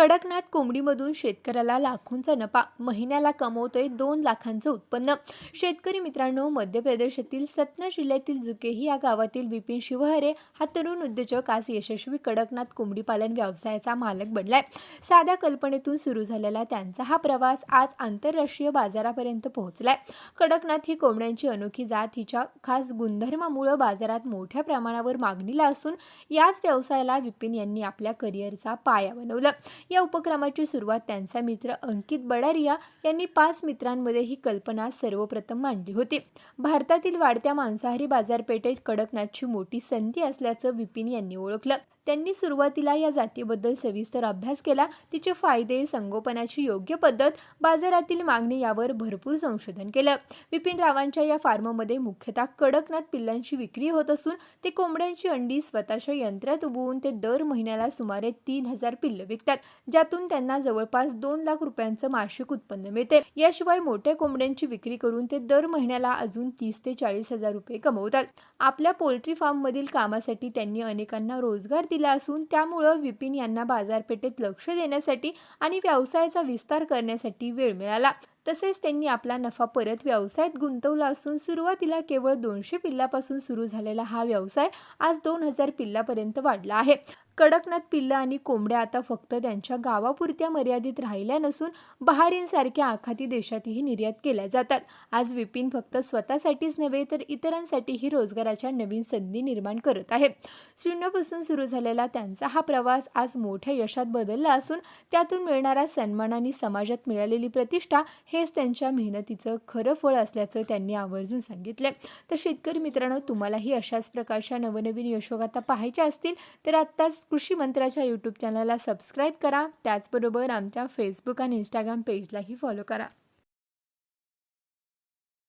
कडकनाथ कोंबडीमधून शेतकऱ्याला लाखोंचा नफा महिन्याला कमवतोय दोन लाखांचं उत्पन्न. शेतकरी मित्रांनो मध्य प्रदेशातील सतना जिल्ह्यातील जुकेही या गावातील विपिन शिवहरे हा तरुण उद्योजक आज यशस्वी कडकनाथ कोंबडी पालन व्यवसायाचा मालक बनलाय. साध्या कल्पनेतून सुरू झालेला त्यांचा हा प्रवास आज आंतरराष्ट्रीय बाजारापर्यंत पोहोचलाय. कडकनाथ ही कोंबड्यांची अनोखी जात हिच्या खास गुणधर्मामुळं बाजारात मोठ्या प्रमाणावर मागणीला असून याच व्यवसायाला विपिन यांनी आपल्या करिअरचा पाया बनवलं. या उपक्रमाची सुरुवात त्यांचा मित्र अंकित बडारिया यांनी पाच मित्रांमध्ये ही कल्पना सर्वप्रथम मांडली होती. भारतातील वाढत्या मांसाहारी बाजारपेठेत कडकनाथची मोठी संधी असल्याचं विपिन यांनी ओळखलं. त्यांनी सुरुवातीला या जातीबद्दल सविस्तर अभ्यास केला. तिचे फायदे संगोपनाची योग्य पद्धत बाजारातील मागणी यावर भरपूर संशोधन केलं. विपिन रावांच्या या फार्ममध्ये मुख्यतः कडकनाथ पिल्लांची विक्री होत असून ते कोंबड्यांची अंडी स्वतःच्या यंत्रात उबवून ते दर महिन्याला सुमारे तीन हजार पिल्लं विकतात. ज्यातून त्यांना जवळपास दोन लाख रुपयांचं मासिक उत्पन्न मिळते. याशिवाय मोठ्या कोंबड्यांची विक्री करून ते दर महिन्याला अजून तीस ते चाळीस हजार रुपये कमवतात. आपल्या पोल्ट्री फार्ममधील कामासाठी त्यांनी अनेकांना रोजगार दिला असून त्यामुळं विपिन यांना बाजारपेठेत लक्ष देण्यासाठी आणि व्यवसायाचा विस्तार करण्यासाठी वेळ मिळाला. तसेच त्यांनी आपला नफा परत व्यवसायात गुंतवला असून सुरुवातीला केवळ दोनशे पिल्लापासून सुरू झालेला हा व्यवसाय आज दोन हजार पिल्लापर्यंत वाढला आहे. कडकनाथ पिल्लं आणि कोंबड्या आता फक्त त्यांच्या गावापुरत्या मर्यादित राहिल्या नसून बहारीनसारख्या आखाती देशातही निर्यात केल्या जातात. आज विपिन फक्त स्वतःसाठीच नव्हे तर इतरांसाठीही रोजगाराच्या नवीन संधी निर्माण करत आहे. शून्यापासून सुरू झालेला त्यांचा हा प्रवास आज मोठ्या यशात बदलला असून त्यातून मिळणारा सन्मान आणि समाजात मिळालेली प्रतिष्ठा हेच त्यांच्या मेहनतीचं खरं फळ असल्याचं त्यांनी आवर्जून सांगितलं तर शेतकरी मित्रांनो तुम्हालाही अशाच प्रकारच्या नवनवीन यशोगाथा पाहायच्या असतील तर आत्ताच कृषी मंत्राच्या यूट्यूब चॅनलला सबस्क्राईब करा. त्याचबरोबर आमच्या फेसबुक आणि इंस्टाग्राम पेजलाही फॉलो करा.